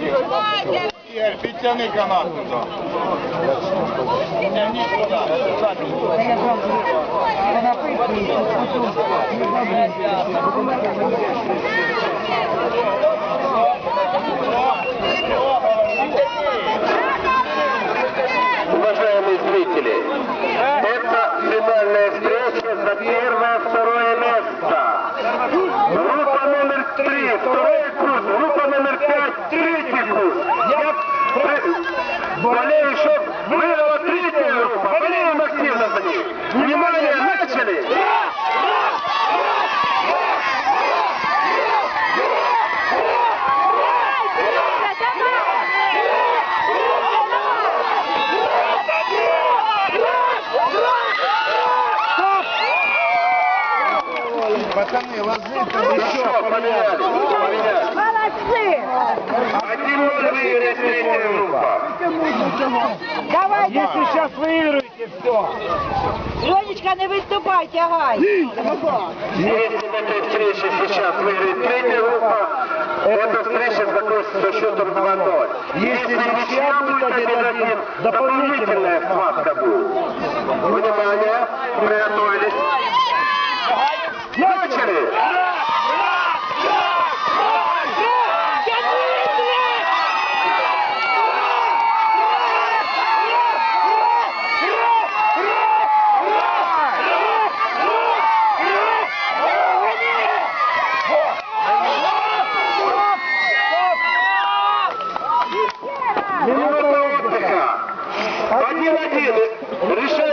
Ігор, підтягни канат туди. Тягніть туди. Уважаемые Второй курс, группа номер пять, третий курс. Я болею, чтоб выиграла третья группа. Болеем активно за них. Внимание, начали! Пацани, ложись. Ну что, поменяли. Молодцы! Один ноль выиграет третья группа. Давай, Если сейчас выиграете все. Ленечка, не выступай, тягай. Если на этой встрече сейчас выиграет третья группа, эта встреча закончится со счетом 2-0. Если ничья будет 1-1, дополнительная схватка будет. Внимание, приготовились. Один-один. Решение.